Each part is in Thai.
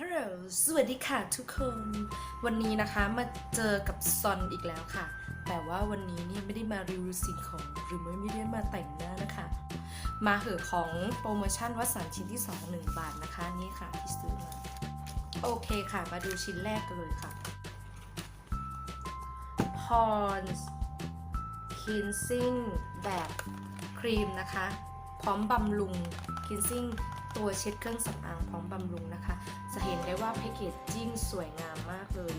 ฮัลโหลสวัสดีค่ะทุกคน วันนี้นะคะมาเจอกับซอนอีกแล้วค่ะ แต่ว่าวันนี้เนี่ยไม่ได้มารีวิวสิ่งของหรือไม่ได้มาแต่งหน้านะคะ มาเหอะของโปรโมชั่นวัสันชิ้นที่ 2 1 บาทนะคะ นี่ค่ะที่ซื้อมา โอเคค่ะ มาดูชิ้นแรกกันเลยค่ะ Pond's Cleansing แบบครีมนะคะ พร้อมบำรุง Cleansing ตัวเช็ดเครื่องสำอางพร้อมบำรุงนะคะ จะ ว่าแพคเกจจิ้งสวยงามมากเลย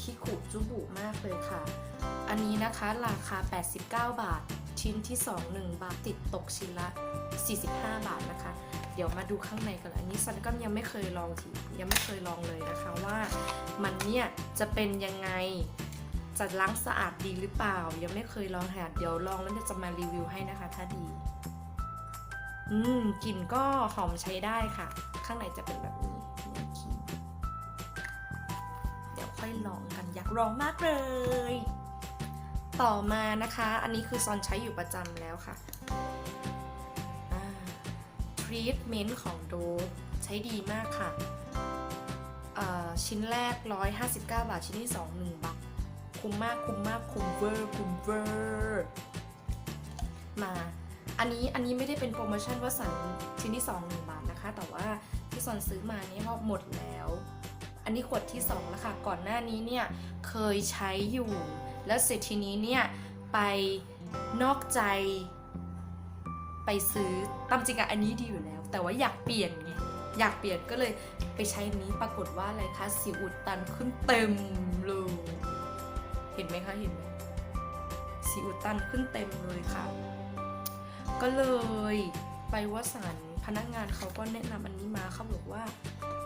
คิคุจุบุมากเลยค่ะ อันนี้นะคะราคา 89 บาท ชิ้นที่ 2 1 บาทติดตกชิ้นละ 45 บาทนะคะ เดี๋ยวมาดูข้างในกันอันนี้ซันก็ยังไม่เคยลองทียังไม่เคยลองเลยนะคะว่ามันเนี่ยจะเป็นยังไงจะล้างสะอาดดีหรือเปล่า ยังไม่เคยลองค่ะเดี๋ยวลองแล้วเดี๋ยวจะมารีวิวให้นะคะ ถ้าดี อืมกลิ่นก็หอมใช้ได้ค่ะ ข้างในจะเป็นแบบนี้ ค่อยลองกันอยากลองมากเลย ต่อมานะคะ อันนี้คือซอนใช้อยู่ประจำแล้วค่ะทรีทเมนต์ของโดใช้ดีมากค่ะ ชิ้นแรก 159 บาท ชิ้นที่ 2 1บาท คุ้มมากคุ้มมากคุ้มเวอร์คุ้มเวอร์มาอันนี้อันนี้ไม่ได้เป็นโปรโมชั่นว่าสั่งชิ้นที่ 2 1 บาทนะคะ แต่ว่าที่ซอนซื้อมานี่ยก็หมดแล้ว อันนี้ขวดที่2แล้วค่ะก่อนหน้านี้เนี่ยเคยใช้อยู่ แล้วเสร็จทีนี้เนี่ยไปนอกใจ ไปซื้อตามจริงอะอันนี้ดีอยู่แล้ว แต่ว่าอยากเปลี่ยนไงอยากเปลี่ยนก็เลยไปใช้นี้ปรากฏว่าอะไรคะสิวอุดตันขึ้นเต็มเลยเห็นไหมคะเห็นไหมสิวอุดตันขึ้นเต็มเลยค่ะ ก็เลยไปวสันต์พนักงานเขาก็แนะนำอันนี้มาเขาบอกว่า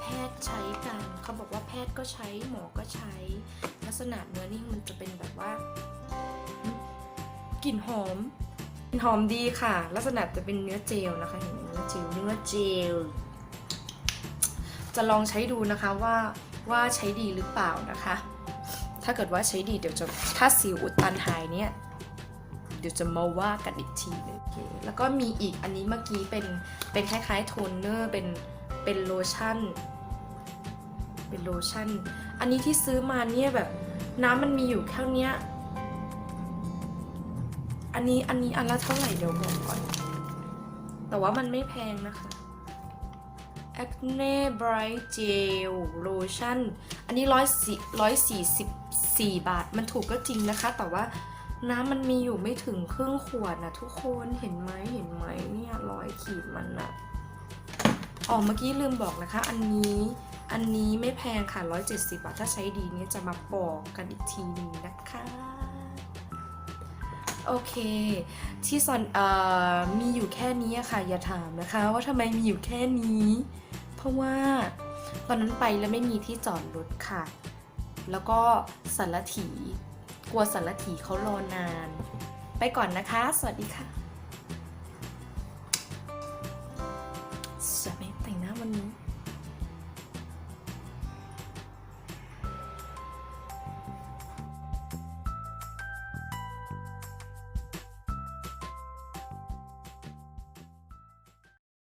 พทย์ใช้กันเขาบอกว่าแพทย์ก็ใช้หมอก็ใช้ ลักษณะเนื้อนี่มันจะเป็นแบบว่ากลิ่นหอมกลิ่นหอมดีค่ะ ลักษณะจะเป็นเนื้อเจลนะคะเห็นไหมเนื้อเจลเนื้อเจล จะลองใช้ดูนะคะว่าว่าใช้ดีหรือเปล่านะคะ ถ้าเกิดว่าใช้ดีเดี๋ยวจะถ้าสิวอุดตันหายเนี่ยเดี๋ยวจะมาว่ากันอีกทีหนึงโอเคแล้วก็มีอีกอันนี้เมื่อกี้เป็นเป็นคล้ายๆโทนเนอร์เป็นเป็นโลชั่น เป็นโลชั่น อันนี้ที่ซื้อมาเนี่ยแบบน้ำมันมีอยู่แค่เนี้ย อันนี้อันนี้อันละเท่าไหร่เดี๋ยวบอกก่อน แต่ว่ามันไม่แพงนะคะ Acne Bright Gel Lotion อันนี้ร้อยสี่ร้อยสี่สิบสี่บาท มันถูกก็จริงนะคะ แต่ว่าน้ำมันมีอยู่ไม่ถึงครึ่งขวดนะทุกคนเห็นไหมเห็นไหมเนี่ยร้อยขีดมันนะอ๋อเมื่อกี้ลืมบอกนะคะ อันนี้ อันนี้ไม่แพงค่ะ 170 บาท ถ้าใช้ดีเนี่ยจะมาบอกกันอีกทีนึงนะคะ โอเค ที่ซอนเอ่อมีอยู่แค่นี้ค่ะ อย่าถามนะคะ ว่าทำไมมีอยู่แค่นี้ เพราะว่าตอนนั้นไปแล้วไม่มีที่จอดรถค่ะ แล้วก็สารถีกลัวสารถีเขารอนาน ไปก่อนนะคะ สวัสดีค่ะสวยไหมแต่งหน้าวันนี้